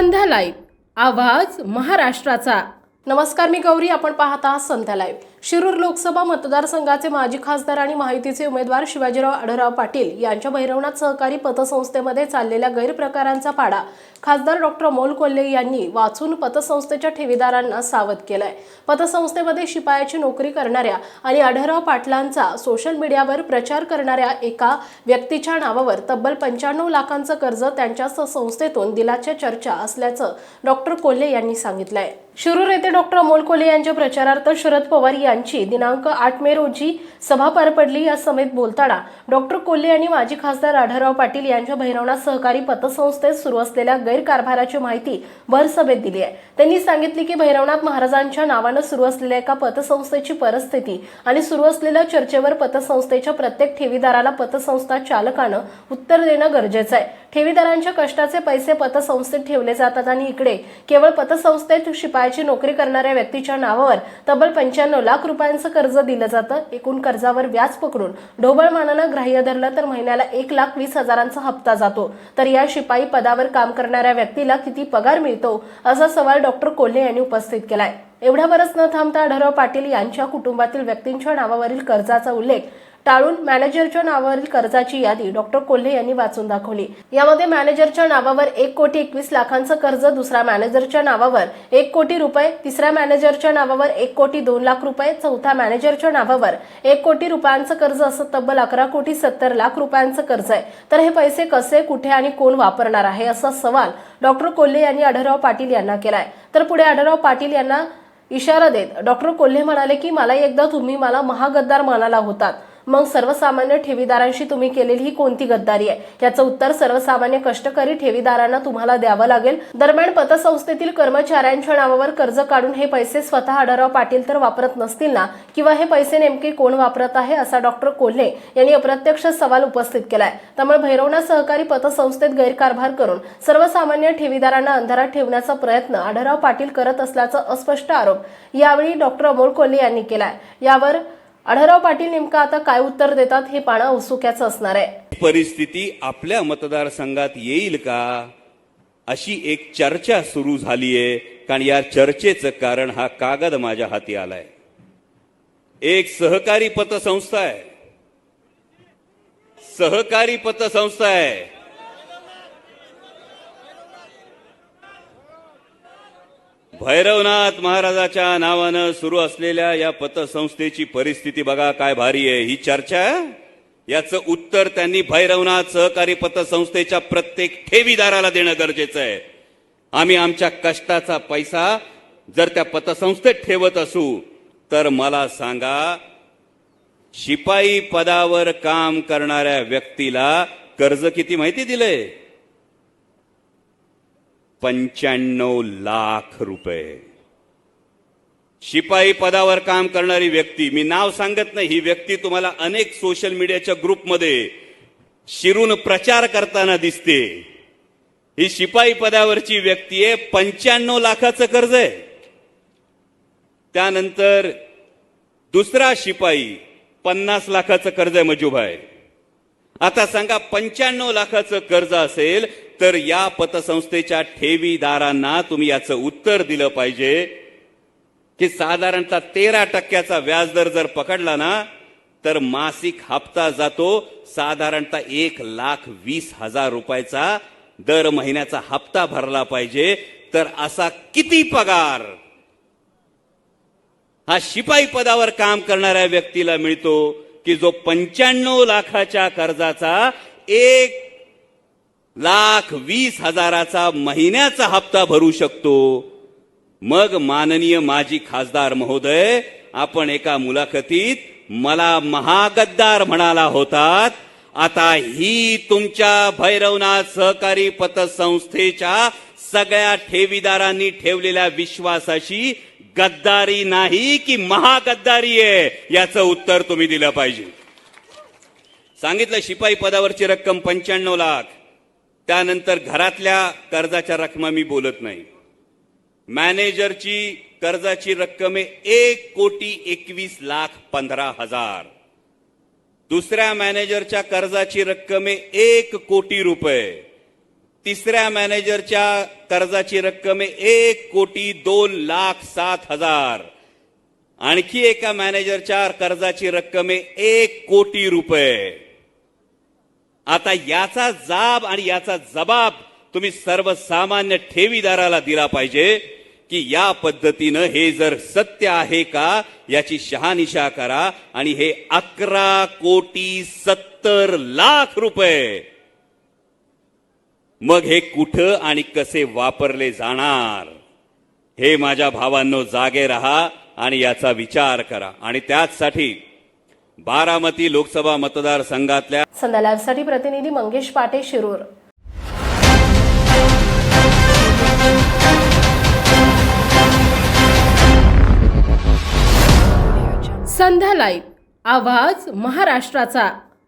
संध्या live. आवाज महाराष्ट्राचा. नमस्कार मी गौरी आपण पाहत आहात संध्या लाईव्ह. शिरूर लोकसभा मतदारसंघाचे माजी खासदार आणि माहितीचे उमेदवार शिवाजीराव आढळराव पाटील यांच्या भैरवनाथ सहकारी पतसंस्थेमध्ये चाललेल्या गैरप्रकारांचा पाडा खासदार डॉक्टर अमोल कोल्हे यांनी वाचून पतसंस्थेच्या ठेवीदारांना सावध केलाय. पतसंस्थेमध्ये शिपायाची नोकरी करणाऱ्या आणि आढळराव पाटलांचा सोशल मीडियावर प्रचार करणाऱ्या एका व्यक्तीच्या नावावर तब्बल पंच्याण्णव लाखांचं कर्ज त्यांच्या संस्थेतून दिल्याच्या चर्चा असल्याचं डॉक्टर कोल्हे यांनी सांगितलंय. शिरूर येथे डॉक्टर अमोल कोल्हे यांच्या प्रचारार्थ शरद पवार यांची दिनांक आठ मे रोजी सभा पार पडली. या समेत बोलताना डॉक्टर कोल्हे यांनी माजी खासदार आढळराव पाटील यांच्या भैरवनाथ सहकारी पतसंस्थेत सुरू असलेल्या गैरकारभाराची माहिती भर सभेत दिली आहे. त्यांनी सांगितले की भैरवनाथ महाराजांच्या नावानं सुरू असलेल्या एका पतसंस्थेची परिस्थिती आणि सुरू असलेल्या चर्चेवर पतसंस्थेच्या प्रत्येक ठेवीदाराला पतसंस्था चालकानं उत्तर देणं गरजेचं आहे. ठेवीदारांच्या कष्टाचे पैसे पतसंस्थेत ठेवले जातात आणि इकडे केवळ पतसंस्थेत शिपायाची नोकरी करणाऱ्या व्यक्तीच्या नावावर तब्बल पंच्याण्णव लाख रुपयांचं कर्ज दिलं जातं. एकूण कर्जावर व्याज पकडून ढोबळमानानं ग्राह्य धरलं तर महिन्याला एक लाख वीस हजारांचा हप्ता जातो. तर या शिपाई पदावर काम करणाऱ्या व्यक्तीला किती पगार मिळतो असा सवाल डॉक्टर कोल्हे यांनी उपस्थित केलाय. एवढ्यावरच न थांबता आढळराव पाटील यांच्या कुटुंबातील व्यक्तींच्या नावावरील कर्जाचा उल्लेख टाळून मॅनेजरच्या नावावरील कर्जाची यादी डॉक्टर कोल्हे यांनी वाचून दाखवली. यामध्ये मॅनेजरच्या नावावर एक कोटी एकवीस लाखांचं कर्ज दुसऱ्या मॅनेजरच्या नावावर एक कोटी रुपये तिसऱ्या मॅनेजरच्या नावावर एक कोटी दोन लाख रुपये चौथ्या मॅनेजरच्या नावावर एक कोटी रुपयांचं कर्ज असं तब्बल अकरा कोटी सत्तर लाख रुपयांचं कर्ज आहे. तर हे पैसे कसे कुठे आणि कोण वापरणार आहे असा सवाल डॉक्टर कोल्हे यांनी आढळराव पाटील यांना केलाय. तर पुढे आढळराव पाटील यांना इशारा देत डॉक्टर कोल्हे म्हणाले की मला एकदा तुम्ही मला महागद्दार म्हणाला होतात. मग सर्वसामान्य ठेवीदारांशी तुम्ही केलेली ही कोणती गद्दारी आहे? याचं उत्तर सर्वसामान्य कष्टकरी ठेवीदारांना तुम्हाला द्यावं लागेल. दरम्यान पतसंस्थेतील कर्मचाऱ्यांच्या नावावर कर्ज काढून हे पैसे स्वतः आढाराव पाटील तर वापरत नसतील ना? किंवा हे पैसे नेमके कोण वापरत आहे असा डॉक्टर कोल्हे यांनी अप्रत्यक्ष सवाल उपस्थित केलाय. त्यामुळे भैरवनाथ सहकारी पतसंस्थेत गैरकारभार करून सर्वसामान्य ठेवीदारांना अंधारात ठेवण्याचा प्रयत्न आढळराव पाटील करत असल्याचा अस्पष्ट आरोप यावेळी डॉक्टर अमोल कोल्हे यांनी केलाय. यावर आढळराव पाटील नेमकं आता काय उत्तर देतात हे पाहणं उत्सुक्याचं असणार आहे. परिस्थिती आपल्या मतदारसंघात येईल का? अशी एक चर्चा सुरू झाली आहे कारण या चर्चेचं कारण हा कागद माझ्या हाती आलाय. एक सहकारी पतसंस्था आहे. सहकारी पतसंस्था आहे. भैरवनाथ महाराजाच्या नावानं सुरू असलेल्या या पतसंस्थेची परिस्थिती बघा काय भारी आहे. ही चर्चा याचं उत्तर त्यांनी भैरवनाथ सहकारी पतसंस्थेच्या प्रत्येक ठेवीदाराला देणं गरजेचं आहे. आम्ही आमच्या कष्टाचा पैसा जर त्या पतसंस्थेत ठेवत असू तर मला सांगा शिपाई पदावर काम करणाऱ्या व्यक्तीला कर्ज किती माहिती दिलंय? पंच्याण्णव लाख रुपये. शिपाई पदावर काम करणारी व्यक्ती मी नाव सांगत नाही ही व्यक्ती तुम्हाला अनेक सोशल मीडियाच्या ग्रुपमध्ये शिरून प्रचार करताना दिसते. ही शिपाई पदावरची व्यक्ती आहे पंच्याण्णव लाखाचं कर्ज आहे. त्यानंतर दुसरा शिपाई पन्नास लाखाचं कर्ज आहे मजूभाई. आता सांगा पंच्याण्णव लाखाचं कर्ज असेल तर या पतसंस्थेच्या ठेवीदारांना तुम्ही याचं उत्तर दिलं पाहिजे. की साधारणतः तेरा टक्क्याचा व्याजदर जर पकडला ना तर मासिक हप्ता जातो साधारणतः एक लाख वीस हजार रुपयाचा. दर महिन्याचा हप्ता भरला पाहिजे. तर असा किती पगार? हा शिपाई पदावर काम करणाऱ्या व्यक्तीला मिळतो की जो पंच्याण्णव लाखाच्या कर्जाचा एक लाख वीस हजाराचा महिन्याचा हप्ता भरू शकतो. मग माननीय माजी खासदार महोदय आपण एका मुलाखतीत मला महागद्दार म्हणाला होतात आता ही तुमच्या भैरवनाथ सहकारी पतसंस्थेच्या सगळ्या ठेवीदारांनी ठेवलेल्या विश्वासाशी गद्दारी नाही की महागद्दारी आहे याचं उत्तर तुम्ही दिलं पाहिजे. सांगितलं शिपाई पदावरची रक्कम पंच्याण्णव लाख. त्यानंतर घरातल्या कर्जाच्या रकमा मी बोलत नाही. मॅनेजरची कर्जाची रक्कम आहे एक कोटी एकवीस लाख पंधरा हजार. दुसऱ्या मॅनेजरच्या कर्जाची रक्कम आहे एक कोटी रुपये. तिसऱ्या मॅनेजरच्या कर्जाची रक्कम आहे एक कोटी दोन लाख सात हजार. आणखी एका मॅनेजरच्या कर्जाची रक्कम आहे एक कोटी रुपये. आता याचा जाब आणि याचा जबाब तुम्ही सर्वसामान्य ठेवीदाराला दिला पाहिजे की या पद्धतीनं हे जर सत्य आहे का याची शहानिशा करा आणि हे अकरा कोटी सत्तर लाख रुपये. मग हे कुठं आणि कसे वापरले जाणार? हे माझ्या भावांनो जागे रहा आणि याचा विचार करा. आणि त्याचसाठी बारामती लोकसभा मतदारसंघातल्या संध्या लाईव्हसाठी प्रतिनिधी मंगेश पाटे शिरूर. संध्या लाईव्ह आवाज महाराष्ट्राचा.